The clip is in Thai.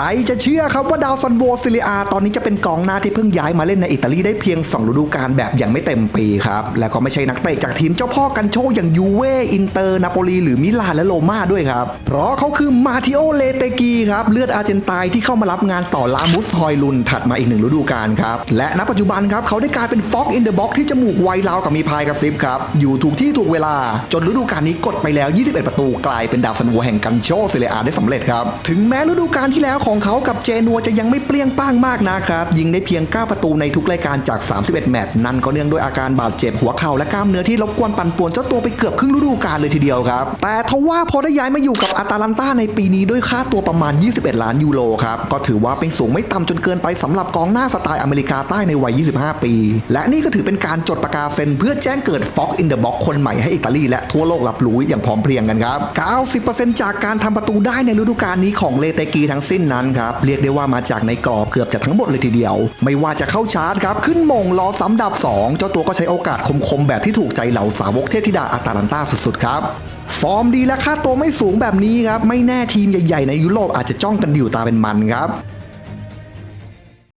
รจะเชื่อครับว่าดาวซันโวซิลิอา ตอนนี้จะเป็นกองหน้าที่เพิ่งย้ายมาเล่นในอิตาลีได้เพียง 2 ฤดูกาลแบบยังไม่เต็มปีครับ และก็ไม่ใช่นักเตะจากทีมเจ้าพ่อกันโชอย่างยูเว่อินเตอร์นาโปลีหรือมิลานและโรม่าด้วยครับ เพราะเขาคือมาติโอเลเตกีครับเลือดอาร์เจนไตน์ที่เข้ามารับงานต่อลามุสฮอยลุนถัดมาอีกหนึ่งฤดูกาลครับ และณปัจจุบันครับเขาได้กลายเป็นฟ็อกอินเดอะบ็อกที่จมูกไวราวกับมีพายกระซิบครับอยู่ถูกที่ถูกเวลา จนฤดูกาลนี้กดไปแล้ว 21 ประตูกลายเป็นดาวซันโวแห่งกันโชซเรียอาได้สำเร็จครับถึงแม้ฤดูกาลที่แล้วของเขากับเจนัวจะยังไม่เปรี้ยงป้างมากนะครับ ยิงได้เพียง 9 ประตูในทุกรายการจาก 31 แมตช์นั่นก็เนื่องด้วยอาการบาดเจ็บหัวเข่าและกล้ามเนื้อที่รบกวนปั่นป่วนเจ้าตัวไปเกือบครึ่งฤดูกาลเลยทีเดียวครับ แต่ทว่าพอได้ย้ายมาอยู่กับอาตาลันตาในปีนี้ด้วยค่าตัวประมาณ 21 ล้านยูโรครับก็ถือว่าเป็นสูงไม่ต่ำจนเกินไปสำหรับกองหน้าสไตล์อเมริกาใต้ในวัย 25 ปี และนี่ก็ถือเป็นการจดประกาศเซ็นเพื่อแจ้งเกิดฟ็อกอินเดอะบ็อกคนใหม่ให้อิตาลีและทั่วโลกรับรู้อย่างพร้อมเพรียงกันครับ90%จากการทำประตูได้ในฤดูกาลนี้ของเลเตกีทั้งสิ้นนั้นครับเรียกได้ว่ามาจากในกรอบเกือบจะทั้งหมดเลยทีเดียว ไม่ว่าจะเข้าชาร์จครับขึ้นมงรอซ้ำดับ 2 เจ้าตัวก็ใช้โอกาสคมๆ แบบที่ถูกใจเหล่าสาวกเทพธิดาอาตาลันตาสุดๆครับฟอร์มดีและค่าตัวไม่สูงแบบนี้ครับ ไม่แน่ทีมใหญ่ๆในยุโรปอาจจะจ้องกันอยู่ตาเป็นมันครับ